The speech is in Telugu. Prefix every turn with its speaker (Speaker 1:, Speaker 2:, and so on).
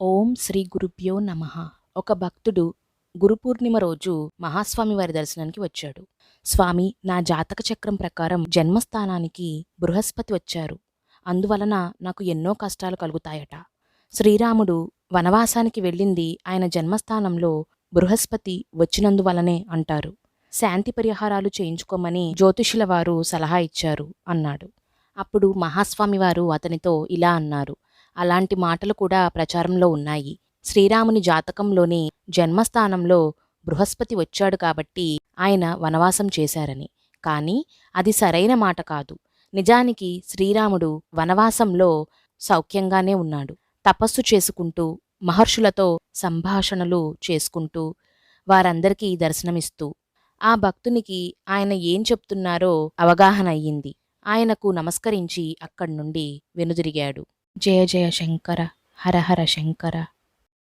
Speaker 1: ఓం శ్రీ గురుభ్యో నమ. ఒక భక్తుడు గురు పూర్ణిమ రోజు మహాస్వామి వారి దర్శనానికి వచ్చాడు. స్వామి నా జాతక చక్రం ప్రకారం జన్మస్థానానికి బృహస్పతి వచ్చారు. అందువలన నాకు ఎన్నో కష్టాలు కలుగుతాయట. శ్రీరాముడు వనవాసానికి వెళ్ళింది ఆయన జన్మస్థానంలో బృహస్పతి వచ్చినందువలనే అంటారు. శాంతి పరిహారాలు చేయించుకోమని జ్యోతిషుల వారు సలహా ఇచ్చారు అన్నాడు. అప్పుడు మహాస్వామి వారు అతనితో ఇలా అన్నారు. అలాంటి మాటలు కూడా ప్రచారంలో ఉన్నాయి. శ్రీరాముని జాతకంలోని జన్మస్థానంలో బృహస్పతి వచ్చాడు కాబట్టి ఆయన వనవాసం చేశారని. కానీ అది సరైన మాట కాదు. నిజానికి శ్రీరాముడు వనవాసంలో సౌఖ్యంగానే ఉన్నాడు. తపస్సు చేసుకుంటూ మహర్షులతో సంభాషణలు చేసుకుంటూ వారందరికీ దర్శనమిస్తూ ఆ భక్తునికి ఆయన ఏం చెప్తున్నారో అవగాహన అయ్యింది. ఆయనకు నమస్కరించి అక్కడి నుండి వెనుదిరిగాడు. జయ జయ శంకర హర హర శంకర.